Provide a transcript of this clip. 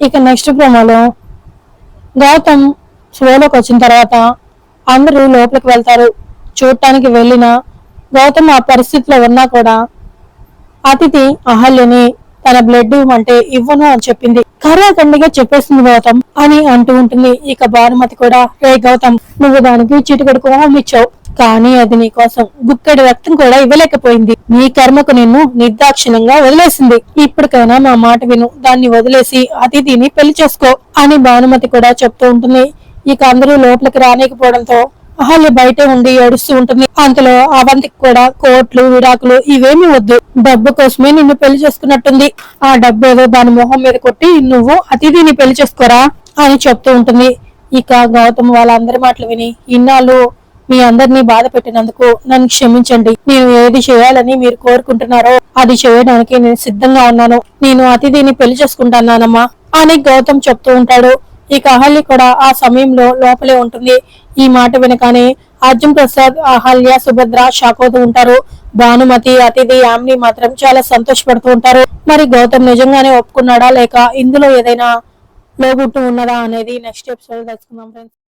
ఇక నెక్స్ట్ ప్రోమోలో గౌతమ్ షోలోకి వచ్చిన తర్వాత అందరూ లోపలికి వెళ్తారు. చూడటానికి వెళ్ళిన గౌతమ్ ఆ పరిస్థితిలో ఉన్నా కూడా అతిథి అహల్యని తన బ్లడ్ ఇవ్వమంటే ఇవ్వను అని చెప్పింది. కరాఖండిగా చెప్పేసింది గౌతమ్ అని అంటూ ఉంటుంది. ఇక భానుమతి కూడా రే గౌతమ్ నువ్వు దానికి చిటికడుకు ఇచ్చావు. కానీ అది నీకోసం గుక్కడి రక్తం కూడా ఇవ్వలేకపోయింది. నీ కర్మకు నిన్ను నిర్దాక్షిణంగా వదిలేసింది. ఇప్పటికైనా మా మాట విను. దాన్ని వదిలేసి అతిథిని పెళ్ళి చేసుకో అని భానుమతి కూడా చెప్తూ ఉంటుంది. ఇక అందరూ లోపలికి రానికపోవడంతో అహల్య బయటే ఉండి ఏడుస్తూ ఉంటుంది. అంతలో అవంతికి కూడా కోట్లు విడాకులు ఇవేమీ వద్దు. డబ్బు కోసమే నిన్ను పెళ్ళి చేసుకున్నట్టుంది. ఆ డబ్బు ఏదో దాని మొహం మీద కొట్టి నువ్వు అతిథిని పెళ్ళి చేసుకోరా అని చెప్తూ ఉంటుంది. ఇక గౌతమ్ వాళ్ళందరి మాటలు విని ఇన్నాళ్ళు మీ అందరినీ బాధ పెట్టినందుకు నన్ను క్షమించండి. నేను ఏది చేయాలని మీరు కోరుకుంటున్నారో అది చేయడానికి నేను సిద్ధంగా ఉన్నాను. నేను అతిథిని పెళ్ళి చేసుకుంటానమ్మా అని గౌతమ్ చెప్తూ ఉంటాడు. ఇక అహల్య కూడా ఆ సమయంలో లోపలే ఉంటుంది. ఈ మాట వినగానే అర్జున్ ప్రసాద్ అహల్య సుభద్ర షాక్ అవుతూ ఉంటారు. భానుమతి అతిథి యామిని మాత్రం చాలా సంతోషపడుతూ ఉంటారు. మరి గౌతమ్ నిజంగానే ఒప్పుకున్నాడా లేక ఇందులో ఏదైనా లోగుట్టు ఉన్నదా అనేది నెక్స్ట్ ఎపిసోడ్ తెలుసుకుందాం ఫ్రెండ్స్